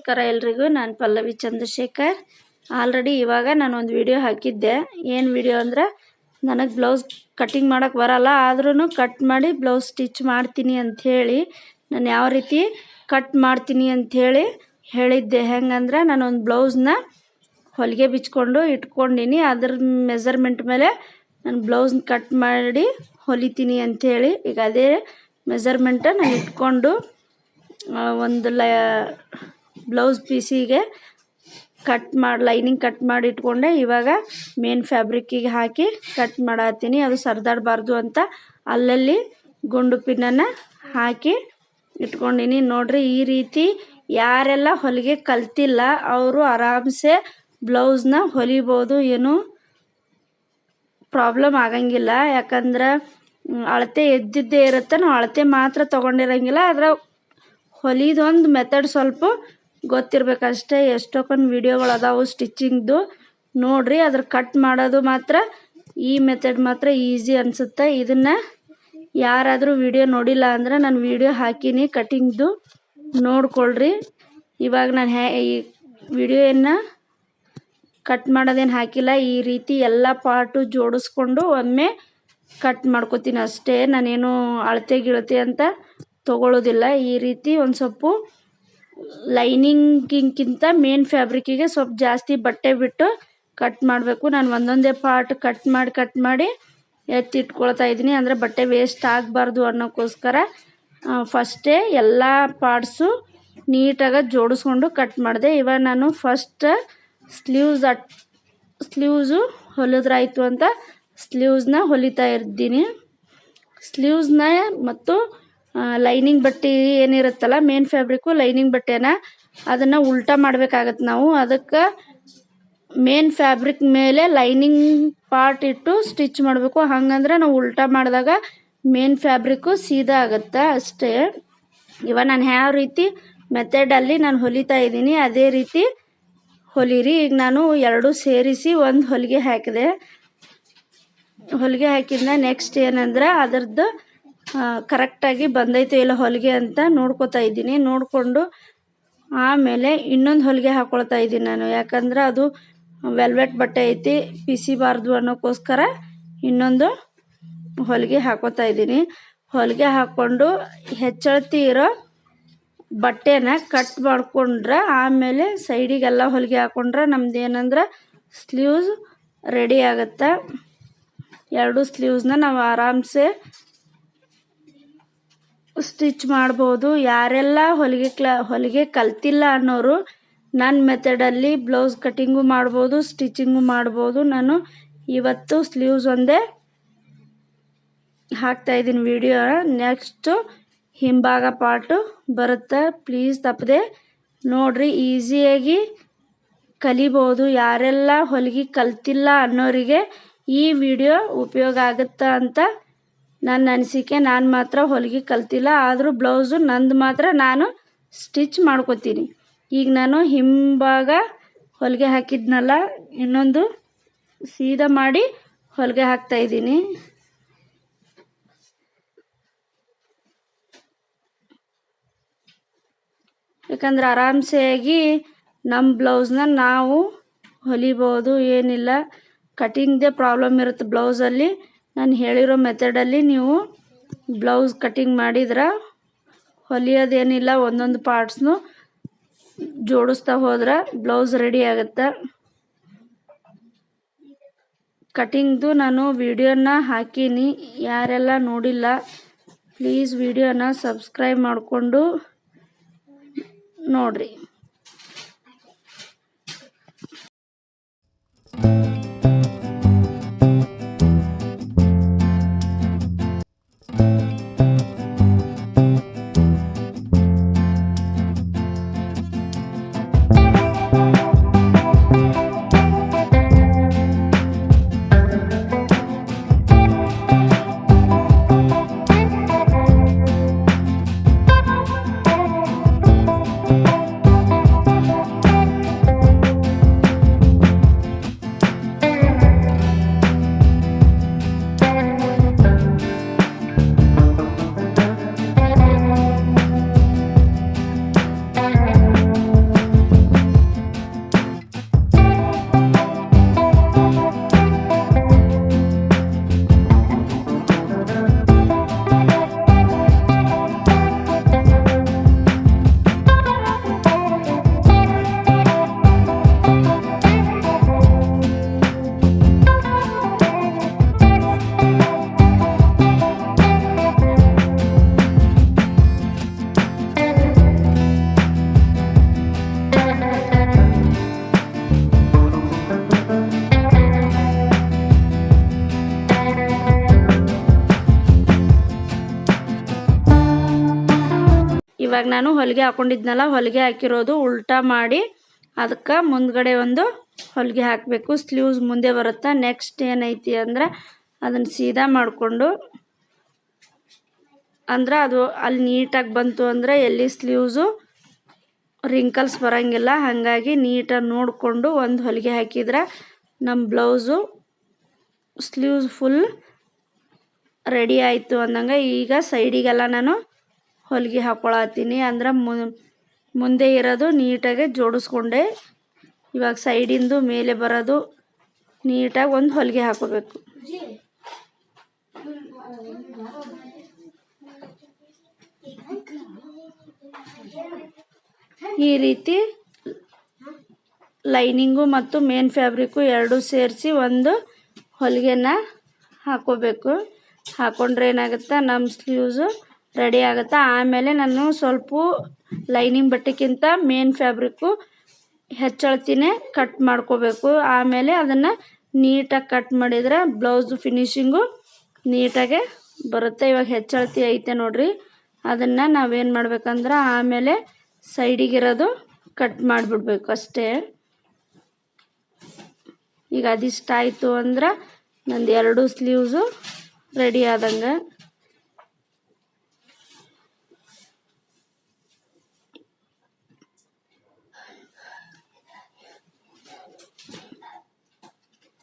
ನಮಸ್ಕಾರ ಎಲ್ರಿಗೂ. ನಾನು ಪಲ್ಲವಿ ಚಂದ್ರಶೇಖರ್. ಆಲ್ರೆಡಿ ಇವಾಗ ನಾನು ಒಂದು ವಿಡಿಯೋ ಹಾಕಿದ್ದೆ. ಏನು ವಿಡಿಯೋ ಅಂದ್ರೆ, ನನಗೆ ಬ್ಲೌಸ್ ಕಟ್ಟಿಂಗ್ ಮಾಡೋಕ್ಕೆ ಬರಲ್ಲ ಆದ್ರೂ ಕಟ್ ಮಾಡಿ ಬ್ಲೌಸ್ ಸ್ಟಿಚ್ ಮಾಡ್ತೀನಿ ಅಂಥೇಳಿ ನಾನು ಯಾವ ರೀತಿ ಕಟ್ ಮಾಡ್ತೀನಿ ಅಂಥೇಳಿ ಹೇಳಿದ್ದೆ. ಹೆಂಗಂದ್ರೆ ನಾನೊಂದು ಬ್ಲೌಸ್ನ ಹೊಲಿಗೆ ಬಿಚ್ಕೊಂಡು ಇಟ್ಕೊಂಡಿನಿ. ಅದ್ರ ಮೆಸರ್ಮೆಂಟ್ ಮೇಲೆ ನಾನು ಬ್ಲೌಸ್ನ ಕಟ್ ಮಾಡಿ ಹೊಲಿತೀನಿ ಅಂಥೇಳಿ ಈಗ ಅದೇ ಮೆಸರ್ಮೆಂಟ ನಾನು ಇಟ್ಕೊಂಡು ಒಂದು ಲ ಬ್ಲೌಸ್ ಪೀಸಿಗೆ ಕಟ್ ಮಾಡಿ ಲೈನಿಂಗ್ ಕಟ್ ಮಾಡಿ ಇಟ್ಕೊಂಡೆ. ಇವಾಗ ಮೇನ್ ಫ್ಯಾಬ್ರಿಕ್ಕಿಗೆ ಹಾಕಿ ಕಟ್ ಮಾಡತ್ತೀನಿ ಅದು ಸರ್ದಾಡಬಾರ್ದು ಅಂತ ಅಲ್ಲಲ್ಲಿ ಗುಂಡು ಪಿನ್ನನ್ನು ಹಾಕಿ ಇಟ್ಕೊಂಡಿನಿ. ನೋಡ್ರಿ, ಈ ರೀತಿ ಯಾರೆಲ್ಲ ಹೊಲಿಗೆ ಕಲ್ತಿಲ್ಲ, ಅವರು ಆರಾಮ್ಸೆ ಬ್ಲೌಸ್ನ ಹೊಲಿಬೋದು. ಏನು ಪ್ರಾಬ್ಲಮ್ ಆಗಂಗಿಲ್ಲ. ಯಾಕಂದ್ರೆ ಅಳತೆ ಎದ್ದಿದ್ದೇ ಇರುತ್ತೆ. ನಾವು ಅಳತೆ ಮಾತ್ರ ತೊಗೊಂಡಿರಂಗಿಲ್ಲ. ಅದರ ಹೊಲಿದೊಂದು ಮೆಥಡ್ ಸ್ವಲ್ಪ ಗೊತ್ತಿರ್ಬೇಕಷ್ಟೇ ಎಷ್ಟೊಕ್ಕೊಂದು ವಿಡಿಯೋಗಳು ಅದಾವು ಸ್ಟಿಚ್ಚಿಂಗ್ದು. ನೋಡ್ರಿ, ಅದ್ರ ಕಟ್ ಮಾಡೋದು ಮಾತ್ರ, ಈ ಮೆಥಡ್ ಮಾತ್ರ ಈಸಿ ಅನಿಸುತ್ತೆ. ಇದನ್ನು ಯಾರಾದರೂ ವಿಡಿಯೋ ನೋಡಿಲ್ಲ ಅಂದ್ರೆ ನಾನು ವಿಡಿಯೋ ಹಾಕೀನಿ ಕಟಿಂಗ್ದು. ನೋಡ್ಕೊಳ್ರಿ. ಇವಾಗ ನಾನು ಹ್ಯಾ ಈ ವಿಡಿಯೋಯನ್ನು ಕಟ್ ಮಾಡೋದೇನು ಹಾಕಿಲ್ಲ. ಈ ರೀತಿ ಎಲ್ಲ ಪಾರ್ಟು ಜೋಡಿಸ್ಕೊಂಡು ಒಮ್ಮೆ ಕಟ್ ಮಾಡ್ಕೊತೀನಿ. ಅಷ್ಟೇ, ನಾನೇನು ಅಳತೆ ಗಿಳತೆ ಅಂತ ತಗೊಳ್ಳೋದಿಲ್ಲ ಈ ರೀತಿ ಒಂದು ಸ್ವಲ್ಪ ಲೈನಿಂಗಿಂಕ್ಕಿಂತ ಮೇನ್ ಫ್ಯಾಬ್ರಿಕ್ಕಿಗೆ ಸ್ವಲ್ಪ ಜಾಸ್ತಿ ಬಟ್ಟೆ ಬಿಟ್ಟು ಕಟ್ ಮಾಡಬೇಕು. ನಾನು ಒಂದೊಂದೇ ಪಾರ್ಟ್ ಕಟ್ ಮಾಡಿ ಕಟ್ ಮಾಡಿ ಎತ್ತಿಟ್ಕೊಳ್ತಾ ಇದ್ದೀನಿ. ಅಂದರೆ ಬಟ್ಟೆ ವೇಸ್ಟ್ ಆಗಬಾರ್ದು ಅನ್ನೋಕ್ಕೋಸ್ಕರ ಫಸ್ಟೇ ಎಲ್ಲ ಪಾರ್ಟ್ಸು ನೀಟಾಗಿ ಜೋಡಿಸ್ಕೊಂಡು ಕಟ್ ಮಾಡಿದೆ. ಇವಾಗ ನಾನು ಫಸ್ಟ್ ಸ್ಲೀವ್ಸ್ ಅಟ್ ಸ್ಲೀವ್ಸು ಹೊಲಿದ್ರಾಯ್ತು ಅಂತ ಸ್ಲೀವ್ಸ್ನ ಹೊಲಿತಾ ಇದ್ದೀನಿ. ಸ್ಲೀವ್ಸ್ನ ಮತ್ತು ಲೈನಿಂಗ್ ಬಟ್ಟೆ ಏನಿರುತ್ತಲ್ಲ ಮೇನ್ ಫ್ಯಾಬ್ರಿಕ್ಕು ಲೈನಿಂಗ್ ಬಟ್ಟೆನ ಅದನ್ನು ಉಲ್ಟಾ ಮಾಡ್ಬೇಕಾಗತ್ತೆ ನಾವು. ಅದಕ್ಕೆ ಮೇನ್ ಫ್ಯಾಬ್ರಿಕ್ ಮೇಲೆ ಲೈನಿಂಗ್ ಪಾರ್ಟ್ ಇಟ್ಟು ಸ್ಟಿಚ್ ಮಾಡಬೇಕು. ಹಂಗಂದ್ರೆ ನಾವು ಉಲ್ಟಾ ಮಾಡಿದಾಗ ಮೇನ್ ಫ್ಯಾಬ್ರಿಕ್ಕು ಸೀದಾ ಆಗುತ್ತೆ ಅಷ್ಟೇ. ಇವ ನಾನು ಯಾವ ರೀತಿ ಮೆಥಡಲ್ಲಿ ನಾನು ಹೊಲಿತಾ ಇದ್ದೀನಿ, ಅದೇ ರೀತಿ ಹೊಲಿರಿ. ಈಗ ನಾನು ಎರಡು ಸೇರಿಸಿ ಒಂದು ಹೊಲಿಗೆ ಹಾಕಿದೆ. ಹೊಲಿಗೆ ಹಾಕಿದ್ನ ನೆಕ್ಸ್ಟ್ ಏನಂದ್ರೆ ಅದರದ್ದು ಕರೆಕ್ಟಾಗಿ ಬಂದೈತೋ ಇಲ್ಲ ಹೊಲಿಗೆ ಅಂತ ನೋಡ್ಕೊತಾ ಇದ್ದೀನಿ. ನೋಡಿಕೊಂಡು ಆಮೇಲೆ ಇನ್ನೊಂದು ಹೊಲಿಗೆ ಹಾಕ್ಕೊಳ್ತಾ ಇದ್ದೀನಿ ನಾನು. ಯಾಕಂದ್ರೆ ಅದು ವೆಲ್ವೆಟ್ ಬಟ್ಟೆ ಐತಿ, ಪಿಸಿಬಾರ್ದು ಅನ್ನೋಕ್ಕೋಸ್ಕರ ಇನ್ನೊಂದು ಹೊಲಿಗೆ ಹಾಕೋತಾ ಇದ್ದೀನಿ. ಹೊಲಿಗೆ ಹಾಕ್ಕೊಂಡು ಹೆಚ್ಚಳತಿ ಇರೋ ಬಟ್ಟೆನ ಕಟ್ ಮಾಡಿಕೊಂಡ್ರೆ ಆಮೇಲೆ ಸೈಡಿಗೆಲ್ಲ ಹೊಲಿಗೆ ಹಾಕ್ಕೊಂಡ್ರೆ ನಮ್ದು ಏನಂದ್ರೆ ಸ್ಲೀವ್ಸ್ ರೆಡಿ ಆಗುತ್ತೆ. ಎರಡು ಸ್ಲೀವ್ಸ್ನ ನಾವು ಆರಾಮ್ಸೆ ಸ್ಟಿಚ್ ಮಾಡ್ಬೋದು. ಯಾರೆಲ್ಲ ಹೊಲಿಗೆ ಕ್ಲಾ, ಹೊಲಿಗೆ ಕಲ್ತಿಲ್ಲ ಅನ್ನೋರು ನನ್ನ ಮೆಥಡಲ್ಲಿ ಬ್ಲೌಸ್ ಕಟ್ಟಿಂಗು ಮಾಡ್ಬೋದು ಸ್ಟಿಚಿಂಗು ಮಾಡ್ಬೋದು. ನಾನು ಇವತ್ತು ಸ್ಲೀವ್ಸ್ ಒಂದೇ ಹಾಕ್ತಾಯಿದ್ದೀನಿ ವಿಡಿಯೋ ನೆಕ್ಸ್ಟು ಹಿಂಭಾಗ ಪಾರ್ಟು ಬರುತ್ತೆ. ಪ್ಲೀಸ್ ತಪ್ಪದೆ ನೋಡ್ರಿ ಈಸಿಯಾಗಿ ಕಲಿಬೋದು. ಯಾರೆಲ್ಲ ಹೊಲಿಗೆ ಕಲ್ತಿಲ್ಲ ಅನ್ನೋರಿಗೆ ಈ ವಿಡಿಯೋ ಉಪಯೋಗ ಆಗುತ್ತಾ ಅಂತ ನನ್ನ ಅನಿಸಿಕೆ ನಾನು ಮಾತ್ರ ಹೊಲಿಗೆ ಕಲ್ತಿಲ್ಲ, ಆದರೂ ಬ್ಲೌಸು ನಂದು ಮಾತ್ರ ನಾನು ಸ್ಟಿಚ್ ಮಾಡ್ಕೊತೀನಿ. ಈಗ ನಾನು ಹಿಂಭಾಗ ಹೊಲಿಗೆ ಹಾಕಿದ್ನಲ್ಲ, ಇನ್ನೊಂದು ಸೀದಾ ಮಾಡಿ ಹೊಲಿಗೆ ಹಾಕ್ತಾಯಿದ್ದೀನಿ ಯಾಕಂದ್ರೆ ಆರಾಮ್ಸೆಯಾಗಿ ನಮ್ಮ ಬ್ಲೌಸ್ನ ನಾವು ಹೊಲಿಬೋದು, ಏನಿಲ್ಲ. ಕಟಿಂಗ್ದೇ ಪ್ರಾಬ್ಲಮ್ ಇರುತ್ತೆ ಬ್ಲೌಸಲ್ಲಿ. ನಾನು ಹೇಳಿರೋ ಮೆಥಡಲ್ಲಿ ನೀವು ಬ್ಲೌಸ್ ಕಟ್ಟಿಂಗ್ ಮಾಡಿದ್ರೆ ಹೊಲಿಯೋದೇನಿಲ್ಲ, ಒಂದೊಂದು ಪಾರ್ಟ್ಸ್ನು ಜೋಡಿಸ್ತಾ ಹೋದ್ರೆ ಬ್ಲೌಸ್ ರೆಡಿ ಆಗುತ್ತೆ. ಕಟಿಂಗ್ದು ನಾನು ವಿಡಿಯೋನ ಹಾಕೀನಿ, ಯಾರೆಲ್ಲ ನೋಡಿಲ್ಲ ಪ್ಲೀಸ್ ವಿಡಿಯೋನ ಸಬ್ಸ್ಕ್ರೈಬ್ ಮಾಡಿಕೊಂಡು ನೋಡ್ರಿ. ಇವಾಗ ನಾನು ಹೊಲಿಗೆ ಹಾಕೊಂಡಿದ್ನಲ್ಲ, ಹೊಲಿಗೆ ಹಾಕಿರೋದು ಉಲ್ಟಾ ಮಾಡಿ ಅದಕ್ಕೆ ಮುಂದ್ಗಡೆ ಒಂದು ಹೊಲಿಗೆ ಹಾಕಬೇಕು. ಸ್ಲೀವ್ಸ್ ಮುಂದೆ ಬರುತ್ತೆ, ನೆಕ್ಸ್ಟ್ ಏನೈತಿ ಅಂದ್ರೆ ಅದನ್ನು ಸೀದಾ ಮಾಡಿಕೊಂಡು, ಅಂದ್ರೆ ಅದು ಅಲ್ಲಿ ನೀಟಾಗಿ ಬಂತು ಅಂದರೆ ಎಲ್ಲಿ ಸ್ಲೀವ್ಸು ರಿಂಕಲ್ಸ್ ಬರೋಂಗಿಲ್ಲ, ಹಾಗಾಗಿ ನೀಟಾಗಿ ನೋಡಿಕೊಂಡು ಒಂದು ಹೊಲಿಗೆ ಹಾಕಿದ್ರೆ ನಮ್ಮ ಬ್ಲೌಸು ಸ್ಲೀವ್ಸ್ ಫುಲ್ ರೆಡಿ ಆಯಿತು ಅಂದಂಗೆ ಈಗ ಸೈಡಿಗೆಲ್ಲ ನಾನು ಹೊಲಿಗೆ ಹಾಕ್ಕೊಳತ್ತೀನಿ ಅಂದ್ರೆ ಮುಂದೆ ಇರೋದು ನೀಟಾಗೆ ಜೋಡಿಸ್ಕೊಂಡೆ. ಇವಾಗ ಸೈಡಿಂದು ಮೇಲೆ ಬರೋದು ನೀಟಾಗಿ ಒಂದು ಹೊಲಿಗೆ ಹಾಕೋಬೇಕು. ಈ ರೀತಿ ಲೈನಿಂಗು ಮತ್ತು ಮೇನ್ ಫ್ಯಾಬ್ರಿಕ್ಕು ಎರಡೂ ಸೇರಿಸಿ ಒಂದು ಹೊಲಿಗೆನ ಹಾಕೋಬೇಕು. ಹಾಕೊಂಡ್ರೆ ಏನಾಗುತ್ತೆ ನಮ್ಮ ಸ್ಲೀವ್ಸು ರೆಡಿ ಆಗುತ್ತೆ? ಆಮೇಲೆ ನಾನು ಸ್ವಲ್ಪ ಲೈನಿಂಗ್ ಬಟ್ಟೆಗಿಂತ ಮೇನ್ ಫ್ಯಾಬ್ರಿಕ್ಕು ಹೆಚ್ಚಳ್ತಿನೇ ಕಟ್ ಮಾಡ್ಕೋಬೇಕು. ಆಮೇಲೆ ಅದನ್ನು ನೀಟಾಗಿ ಕಟ್ ಮಾಡಿದರೆ ಬ್ಲೌಸು ಫಿನಿಶಿಂಗು ನೀಟಾಗೆ ಬರುತ್ತೆ. ಇವಾಗ ಹೆಚ್ಚಳ್ತಿ ಐತೆ ನೋಡ್ರಿ. ಅದನ್ನು ನಾವೇನು ಮಾಡ್ಬೇಕಂದ್ರೆ ಆಮೇಲೆ ಸೈಡಿಗಿರೋದು ಕಟ್ ಮಾಡಿಬಿಡ್ಬೇಕು ಅಷ್ಟೇ. ಈಗ ಅದಿಷ್ಟ ಆಯಿತು ಅಂದ್ರೆ ನಂದು ಎರಡು ಸ್ಲೀವ್ಸು ರೆಡಿ ಆದಂಗೆ.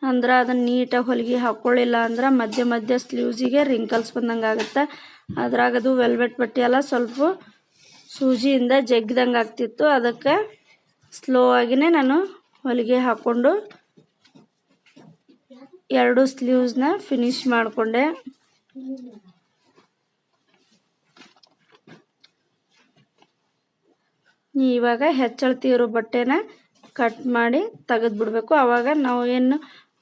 ಅಂದ್ರೆ ಅದನ್ನು ನೀಟಾಗಿ ಹೊಲಿಗೆ ಹಾಕ್ಕೊಳ್ಳಿಲ್ಲ ಅಂದ್ರೆ ಮಧ್ಯ ಮಧ್ಯ ಸ್ಲೀವ್ಸಿಗೆ ರಿಂಕಲ್ಸ್ ಬಂದಂಗೆ ಆಗುತ್ತೆ. ಅದ್ರಾಗ ಅದು ವೆಲ್ವೆಟ್ ಬಟ್ಟೆ ಎಲ್ಲ ಸ್ವಲ್ಪ ಸೂಜಿಯಿಂದ ಜಗ್ದಂಗೆ ಆಗ್ತಿತ್ತು. ಅದಕ್ಕೆ ಸ್ಲೋ ಆಗಿನೇ ನಾನು ಹೊಲಿಗೆ ಹಾಕ್ಕೊಂಡು ಎರಡು ಸ್ಲೀವ್ಸ್ನ ಫಿನಿಶ್ ಮಾಡಿಕೊಂಡೆ. ಇವಾಗ ಹೆಚ್ಚಳ್ತಿರೋ ಬಟ್ಟೆನ ಕಟ್ ಮಾಡಿ ತೆಗೆದ್ಬಿಡ್ಬೇಕು. ಆವಾಗ ನಾವು ಏನು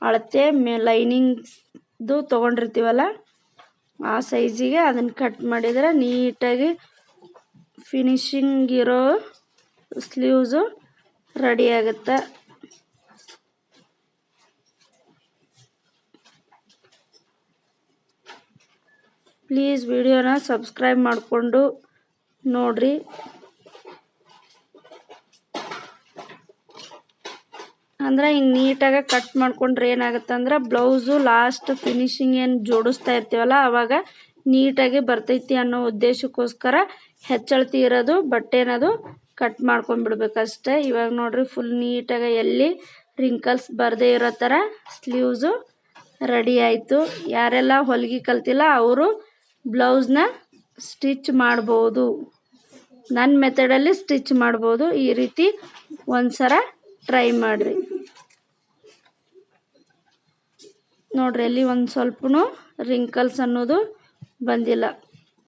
ಅಳತೆ ಮೇ ಲೈನಿಂಗ್ದು ತೊಗೊಂಡಿರ್ತೀವಲ್ಲ, ಆ ಸೈಜಿಗೆ ಅದನ್ನು ಕಟ್ ಮಾಡಿದರೆ ನೀಟಾಗಿ ಫಿನಿಶಿಂಗ್ ಇರೋ ಸ್ಲೀವ್ಸು ರೆಡಿ ಆಗುತ್ತೆ. ಪ್ಲೀಸ್ ವಿಡಿಯೋನ ಸಬ್ಸ್ಕ್ರೈಬ್ ಮಾಡಿಕೊಂಡು ನೋಡಿರಿ. ಅಂದ್ರೆ ಹಿಂಗೆ ನೀಟಾಗಿ ಕಟ್ ಮಾಡ್ಕೊಂಡ್ರೆ ಏನಾಗುತ್ತೆ ಅಂದ್ರೆ ಬ್ಲೌಸು ಲಾಸ್ಟ್ ಫಿನಿಶಿಂಗ್ ಏನು ಜೋಡಿಸ್ತಾ ಇರ್ತೀವಲ್ಲ ಆವಾಗ ನೀಟಾಗಿ ಬರ್ತೈತಿ ಅನ್ನೋ ಉದ್ದೇಶಕ್ಕೋಸ್ಕರ ಹೆಚ್ಚಳತಿ ಇರೋದು, ಬಟ್ಟೆನದು ಕಟ್ ಮಾಡ್ಕೊಂಡ್ಬಿಡ್ಬೇಕಷ್ಟೆ ಇವಾಗ ನೋಡ್ರಿ ಫುಲ್ ನೀಟಾಗಿ ಎಲ್ಲಿ ರಿಂಕಲ್ಸ್ ಬರದೇ ಇರೋ ಥರ ಸ್ಲೀವ್ಸು ರೆಡಿ ಆಯಿತು. ಯಾರೆಲ್ಲ ಹೊಲಿಗೆ ಕಲ್ತಿಲ್ಲ, ಅವರು ಬ್ಲೌಸ್ನ ಸ್ಟಿಚ್ ಮಾಡ್ಬೋದು. ನನ್ನ ಮೆಥಡಲ್ಲಿ ಸ್ಟಿಚ್ ಮಾಡ್ಬೋದು. ಈ ರೀತಿ ಒಂದ್ಸಲ ಟ್ರೈ ಮಾಡಿರಿ. ನೋಡ್ರಿ ಅಲ್ಲಿ ಒಂದು ಸ್ವಲ್ಪನು ರಿಂಕಲ್ಸ್ ಅನ್ನೋದು ಬಂದಿಲ್ಲ.